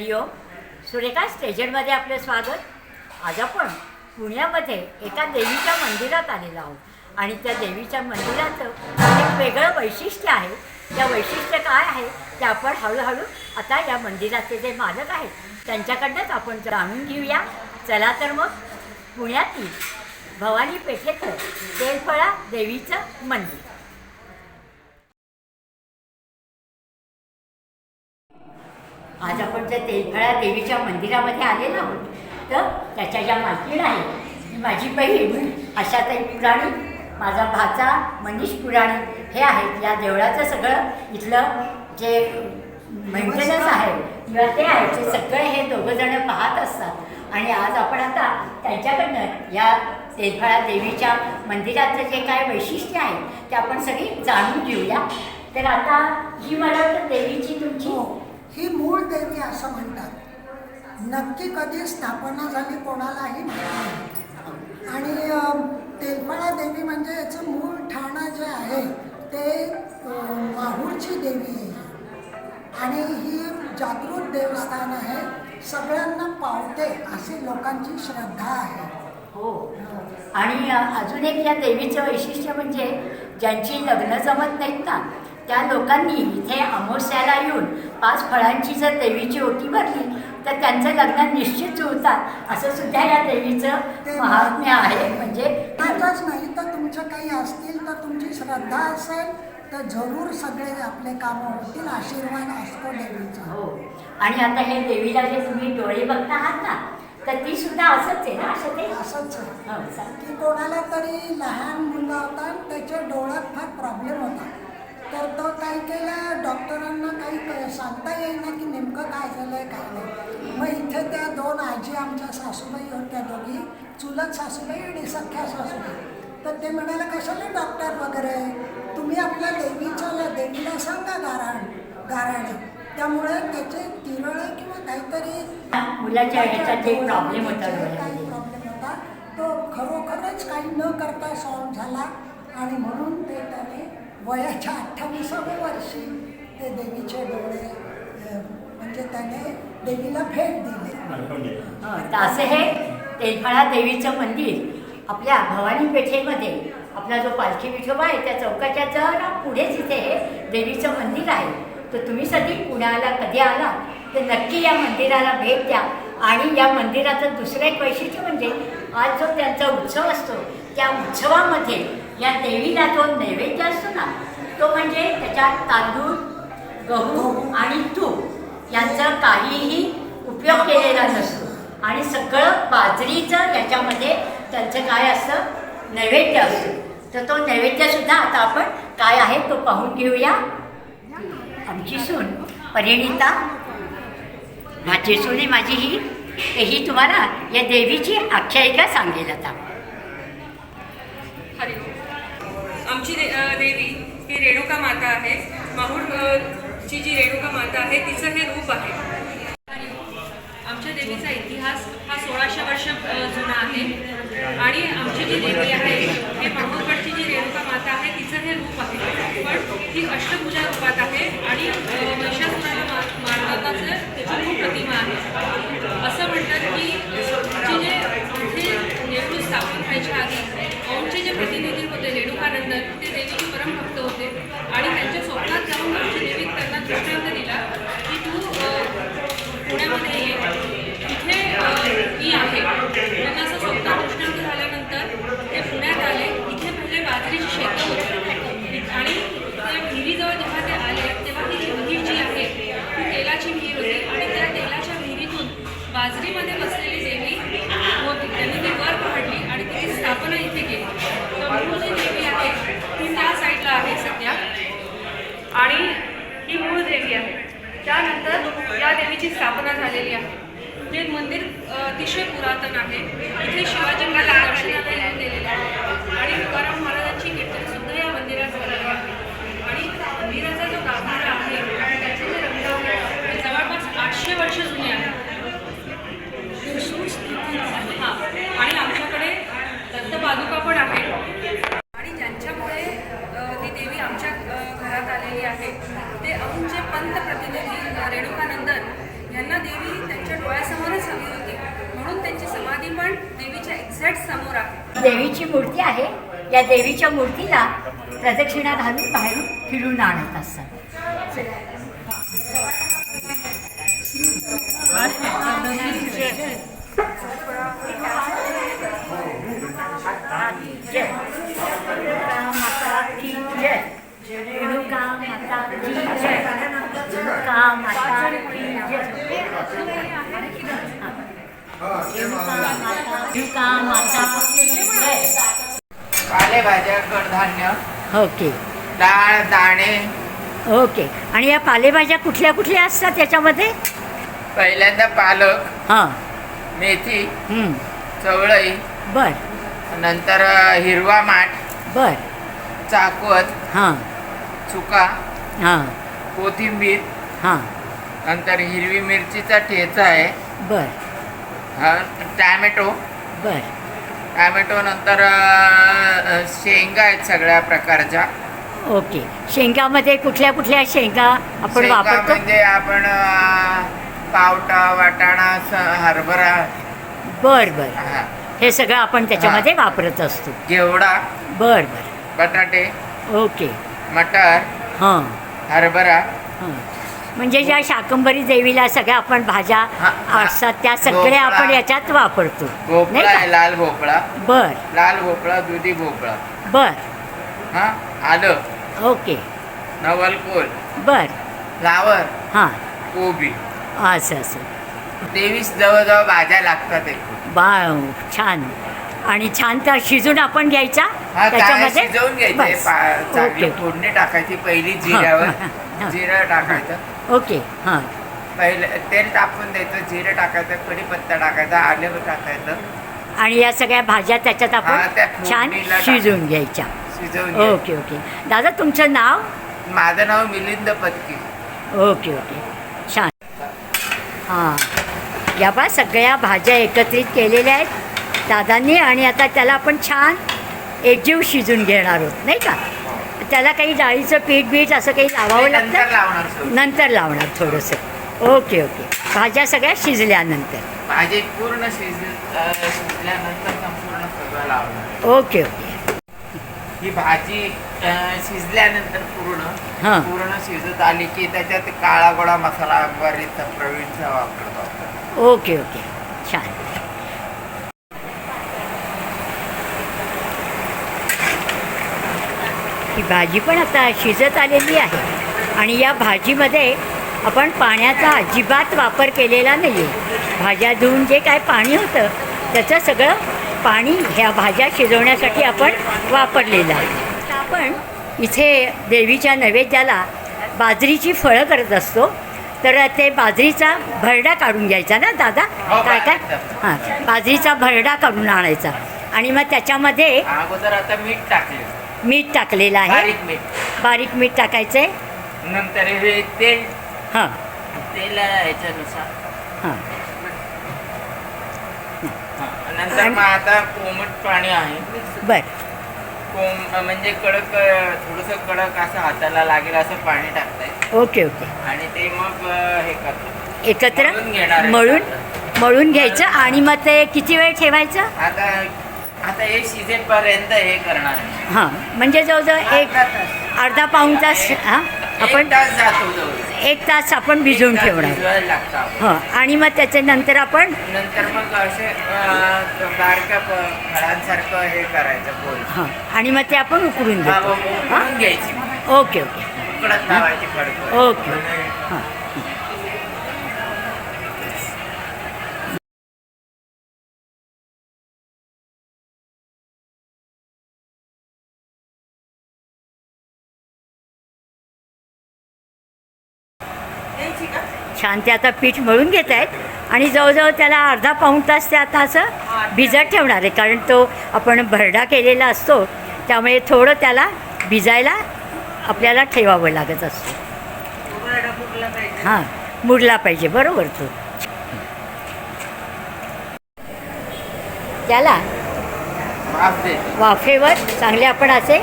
हरिओम सुरेखा स्टेजरमध्ये आपलं स्वागत. आज आपण पुण्यामध्ये एका देवीच्या मंदिरात आलेलो आहोत. आणि त्या देवीच्या मंदिराचं एक वेगळं वैशिष्ट्य आहे. त्या वैशिष्ट्य काय आहे ते आपण हळूहळू आता या मंदिराचे जे मालक आहेत त्यांच्याकडनंच आपण जाणून घेऊया. चला तर मग पुण्यातील भवानी पेठेतलं तेलफळा देवीचं मंदिर. आज आपण त्या तेलफळा देवीच्या मंदिरामध्ये आलेलो आहोत तर त्याच्या ज्या मालकीण आहेत ही माझी बहीण आशाताई पुराणी माझा भाचा मनीष पुराणी हे आहेत. या देवळाचं सगळं इथलं जे मेंटेनन्स आहे किंवा ते आहे ते सगळे हे दोघंजणं पाहत असतात. आणि आज आपण आता त्यांच्याकडनं या तेलफळा देवीच्या मंदिराचं जे काय वैशिष्ट्य आहे ते आपण सगळी जाणून घेऊया. तर आता ही मला वाटतं देवीची तुमची ही मूळ देवी असं म्हणतात. नक्की कधी स्थापना झाली कोणालाही माहिती आणि अ, तेलफळा देवी म्हणजे याचं मूळ ठाणं जे आहे ते माहूरची देवी आहे. आणि ही जागृत देवस्थान आहे सगळ्यांना पावते अशी लोकांची श्रद्धा आहे. हो. आणि अजून एक या देवीचं वैशिष्ट्य म्हणजे ज्यांची लग्न जमत नाहीत ना त्या लोकांनी इथे अमोस्याला येऊन पाच फळांची जर देवीची ओटी भरली तर त्यांचं लग्न निश्चित जुळतात. असं सुद्धा या देवीचं महात्म्य आहे. म्हणजे त्यातच नाही तर तुमचं काही असतील तर तुमची श्रद्धा असेल तर जरूर सगळे आपले कामं होतील आशीर्वाद असतो देवीचा. हो. आणि आता हे देवीला जे तुम्ही डोळे बघता आहात ना तर ती सुद्धा असंच आहे ना असं ते? असंच आहे. हो. की कोणाला तरी लहान मुलं होता त्याच्या डोळ्यात फार प्रॉब्लेम होता तर तो काय केला डॉक्टरांना काही सांगता येईना की नेमकं काय झालंय काय नाही. मग इथे त्या दोन आजी आमच्या सासूबाई होत्या दोघी चुलत सासूबाई आणि सख्या सासूबाई. तर ते म्हणाले कशाला डॉक्टर वगैरे? तुम्ही आपल्या देवीच्या देवीला सांगा गाराण गाराणे. त्यामुळे त्याचे तिरळे किंवा काहीतरी मुलाच्या काही प्रॉब्लेम होता. तो खरोखरच काही न करता सॉल्व झाला आणि म्हणून ते त्याने वयाच्या अठ्ठावीसाव्या वर्षी ते देवीचे डोळे म्हणजे त्याने देवीला भेट दिली. हं, तर असं हे तेलफळा देवीचं मंदिर आपल्या भवानी पेठेमध्ये आपला जो पालखी विठोबा आहे त्या चौकाच्या जरा पुढेच इथे हे देवीचं मंदिर आहे. तर तुम्ही सगळी पुण्याला कधी आला तर नक्की या मंदिराला भेट द्या. आणि या मंदिराचं दुसरं एक वैशिष्ट्य म्हणजे आज जो त्यांचा उत्सव असतो त्या उत्सवामध्ये या देवीला जो नैवेद्य असतो ना तो म्हणजे त्याच्यात तांदूळ गहू आणि तूप यांचा काहीही उपयोग केलेला नसतो. आणि सगळं बाजरीचं त्याच्यामध्ये त्यांचं काय असतं? नैवेद्य असतो. तर तो नैवेद्यसुद्धा आता आपण काय आहे तो पाहून घेऊया. आमची सून परिणिता. माझी सुनी माझी ही ही तुम्हाला या देवीची आख्यायिका सांगेल आता. आमची दे देवी ही रेणुका माता आहे. माहूर ची जी रेणुका माता आहे तिचं हे रूप आहे. आमच्या देवीचा इतिहास हा सोळाशे वर्ष जुना आहे. आणि आमची जी देवी आहे हे माहूरकडची जी रेणुका माता आहे तिचं हे रूप आहे. पण ही अष्टभुजा रूपात आहे आणि अ, महिषासुराला मा मारण्याचं त्याची खूप प्रतिमा आहे असं म्हणतात की आमची जे इथे देऊळ स्थापन व्हायच्या आधी औंधचे जे प्रतिनिधी होते रेणुकानंदन ते देवीचे परमभक्त होते आणि त्यांच्या स्वप्नात जाऊन आमची देवी त्यांना दृष्टांत दिला की तू अ, पुण्यामध्ये ये इथे अ, मी आहे त्यांना असं स्वप्नात दृष्टांत झाल्यानंतर ते पुण्यात आले इथे पहिले बाजरीची शेतं होती आणि त्या विहिरीजवळ जेव्हा ते आले तेव्हा ही जी विहीर जी आहे ती तेलाची विहीर होती आणि त्या तेलाच्या विहिरीतून बाजरीमध्ये बसलेली देवी होती त्यांनी ती वर काढली आणि तिची स्थापना इथे केली तर मूळ जी देवी आहे ती त्या साईडला आहे सध्या आणि ही मूळ देवी आहे त्यानंतर या देवीची स्थापना झालेली आहे जे मंदिर अ, अतिशय पुरातन आहे इथे शिवाजी महाराज दर्शनाला येऊन गेलेले आहे आणि तुकाराम महाराजांची कीर्तन सुद्धा या मंदिरात झालेली आहे आणि मंदिराचा जो गाभारा आहे त्याचे जे रंग आहे ते जवळपास आठशे वर्ष जुने आहे हां आणि आमच्याकडे दत्तपादुका पण आहे आणि ज्यांच्यामुळे अ, ही देवी आमच्या अ, घरात आलेली आहे ते औंधचे पंत प्रतिनिधी अ, रेणुकानंदन यांना देवी देवीची मूर्ती आहे या देवीच्या मूर्तीला प्रदक्षिणा घालून बाहेरून फिरून आणत असतात पालेभाज्या कडधान्य. ओके. डाळ दाणे. ओके. आणि या पालेभाज्या कुठल्या कुठल्या असतात त्याच्यामध्ये पहिल्यांदा पालक हां. मेथी हं. चवळई बर. नंतर हिरवा माठ बर. चाकवत हां. चुका हां. कोथिंबीर हां. नंतर हिरवी मिरचीचा ठेचा आहे. बर. टॅमॅटो. बर. टॅमॅटो नंतर अ, शेंगा आहेत सगळ्या प्रकारच्या. ओके. शेंगामध्ये कुठल्या कुठल्या शेंगा आपण शेंगा वापरतो? म्हणजे आपण अ, पावटा वाटाणा स- हरभरा. बर बर. हा, हे सगळं आपण त्याच्यामध्ये वापरत असतो. घेवडा. बर बर. बटाटे. ओके. मटर. हां. हरभरा. हां. म्हणजे ज्या शाकंभरी देवीला सगळ्या आपण भाज्या हा. असतात त्या सगळ्या भोपळा. आपण याच्यात वापरतो. नाही भोपळा आहे का? लाल भोपळा. बर. लाल भोपळा दुधी भोपळा. बर. हा? आलं. ओके. नवलकोल बर. फ्लावर. हां. कोबी. असं असं. तेवीस जवळजवळ भाज्या लागतात एकूण बा छान. आणि छान तर शिजून आपण घ्यायचा? हा काय शिजवून घ्यायचे. बस. पा- चांगली ओके. फोडणी टाकायची पहिली हा, जिऱ्यावर. हा. जिरं टाकायचं. ओके हां. पहिलं तेल टाकून द्यायचं जिरं टाकायचं कढीपत्ता टाकायचा आलं टाकायचं आणि या सगळ्या भाज्या त्याच्यात हा, त्या आपण छान फोडणीला टाक. शिजवून घ्यायच्या. शिजवून घ्यायचं ओके ओके. दादा तुमचं नाव? माझं नाव मिलिंद पत्की. Okay okay. छान. हां. या बा सगळ्या भाज्या एकत्रित केलेल्या आहेत दादांनी आणि आता त्याला आपण छान एकजीव शिजून घेणार आहोत नाही का? त्याला काही डाळीचं पीठ बीठ असं काही लावावं लागतं. नंतर लावणार थोडंसं. Okay okay. भाज्या सगळ्या शिजल्यानंतर. भाजी पूर्ण शिज अं, शिजल्यानंतर संपूर्ण सगळं लावणार. Okay okay. ही भाजी शिजल्यानंतर पूर्ण हां. पूर्ण शिजत आली की त्याच्यात काळा गोळा मसाला बरीचसा प्रवीणचा. Okay okay. छान. ही भाजी पण आता शिजत आलेली आहे. आणि या भाजीमध्ये आपण पाण्याचा अजिबात वापर केलेला नाही आहे भाज्या धुवून जे काय पाणी होतं त्याचं सगळं पाणी ह्या भाज्या शिजवण्यासाठी आपण वापरलेलं आहे. आपण इथे देवीच्या नैवेद्याला बाजरीची फळं करत असतो. तर ते बाजरीचा भरडा काढून घ्यायचा ना दादा? हो, काय काय. हां बाजरीचा भरडा काढून आणायचा. आणि मग त्याच्यामध्ये अगोदर आता मीठ टाकले मीठ टाकलेलं आहे. बारीक मीठ. बारीक मीठ टाकायचं आहे नंतर हे तेल. हां. तेल ह्याच्यानुसार. हां. हा. नंतर मग आता कोमट पाणी आहे. बरं. कोम म्हणजे कडक थोडस कडक असं हाताला लागेल असं पाणी टाकताय. Okay okay. आणि ते मग अं, हे करतो. एकत्र मळून घेणार आहे. मळून मळून घ्यायचं आणि मग ते किती वेळ ठेवायचं? आता आता हे शिजेपर्यंत हे करणार आहे. हां म्हणजे जवळजवळ एक अर्धा तास. अर्धा पाऊण तास हां आपण आपण तास जातो जवळ. एक तास आपण भिजवून ठेवणार. लागतं. हां आणि मग त्याच्यानंतर आपण नंतर मग असे अं, बारक्या प- फळांसारखं हे करायचं बोल हां आणि मग ते आपण हा, घेतो. मग उकळून घ्यायची. Okay okay. उकडत लावायची फडकं ओके. हां. छान ते आता पीठ मळून घेत आहेत. आणि जवळजवळ त्याला अर्धा पाऊण तास ते आता असं भिजत ठेवणार आहे. कारण तो आपण भरडा केलेला असतो त्यामुळे थोडं त्याला भिजायला आपल्याला ठेवावं लागत असतो. हां मुरला पाहिजे. बरोबर तो. त्याला वाफेवर चांगले आपण असे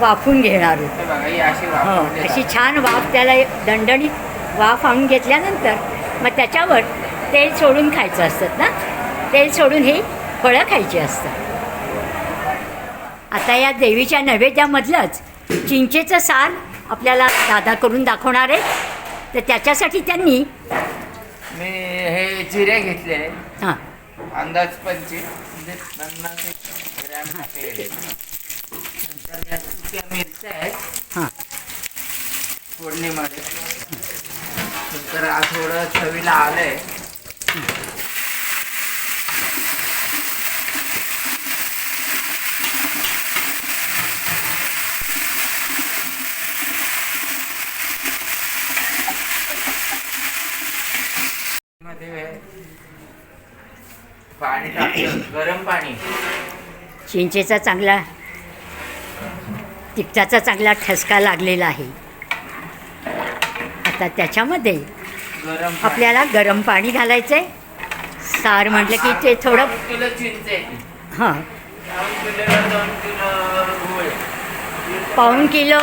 वाफून घेणार आहोत. हे ही हो. अशी छान वाफ त्याला दणदणीत वाफ आणून घेतल्यानंतर मग त्याच्यावर तेल सोडून खायचं असतं ना? तेल सोडून ही फळं खायची असतात. आता या देवीच्या नैवेद्यामधलंच चिंचेचं सार आपल्याला दादा करून दाखवणार आहे तर त्याच्यासाठी त्यांनी मी हे जिरे घेतलेले हां. अंदाज पंचवीस म्हणजे पन्नास एक ग्रॅम टाकलेले. नंतर या सुक्या मिरच्या आहेत. हां. फोडणीमध्ये. तर थोडं चवीला आलंय. पाणी गरम पाणी. चिंचेचा चांगला तिखटाचा चांगला ठसका लागलेला आहे. आता त्याच्यामध्ये आपल्याला गरम पाणी घालायचं आहे सार म्हटलं की ते थोडं किलो चिंच. हां. पाऊण किलो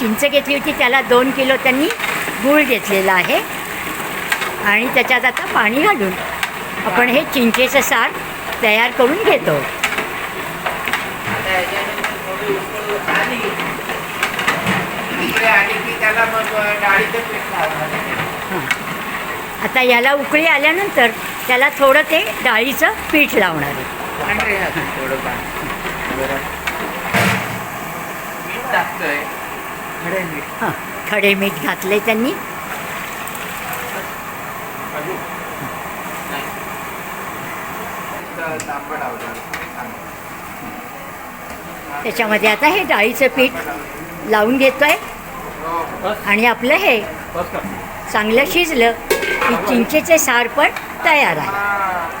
चिंच घेतली होती त्याला दोन किलो त्यांनी गूळ घेतलेला आहे. आणि त्याच्यात आता पाणी घालून आपण हे चिंचेचं सार तयार करून घेतो. की त्याला मग डाळीचं पीठ हां. आता याला उकळी आल्यानंतर त्याला थोडं ते डाळीचं पीठ लावणार आहे. थोडं हां खडे मीठ घातले त्यांनी. त्याच्यामध्ये आता हे डाळीचं पीठ लावून घेतो आहे हो. आणि आपलं हे चांगलं शिजलं की चिंचेचे सार पण तयार आहे.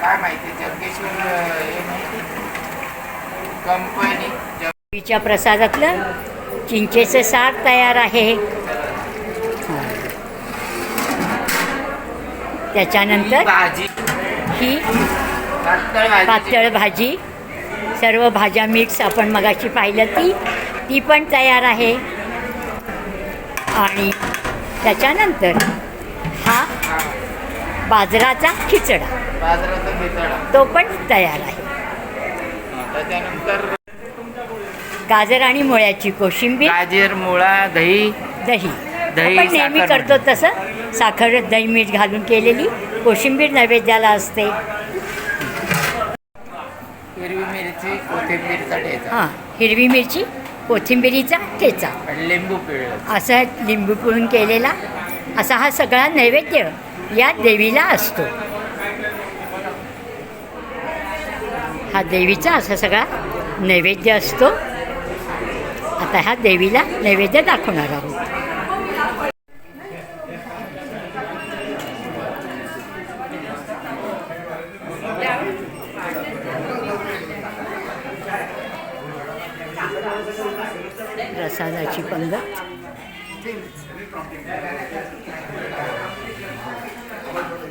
काय माहिती जगेश्वर माहिती? कंपनी जग देवीच्या प्रसादातलं चिंचेचं सार तयार आहे. त्याच्यानंतर ही पातळ भाजी. सर्व भाज्या मिक्स आपण मगाशी पाहिलं ती. ती पण तयार आहे. आणि त्याच्यानंतर बाजराचा खिचडा. बाजाराचा बितडा तो पण तयार आहे. त्याच्यानंतर गाजर आणि मुळ्याची कोशिंबीर. गाजर मुळा दही. दही. दही, आपण नेहमी साखर करतो तसं. साखर दही मीठ घालून केलेली. कोशिंबीर नैवेद्याला असते. हिरवी मिरची कोथिंबीरचा ठेचा. हां हिरवी मिरची कोथिंबिरीचा ठेचा. आणि लिंबू पिळलं. असा लिंबू पिळून केलेला. असा हा सगळा नैवेद्य. या देवीला असतो. हा देवीचा असा सगळा नैवेद्य असतो. आता ह्या देवीला नैवेद्य दाखवणार आहोत. प्रसादाची पंगत. Gracias.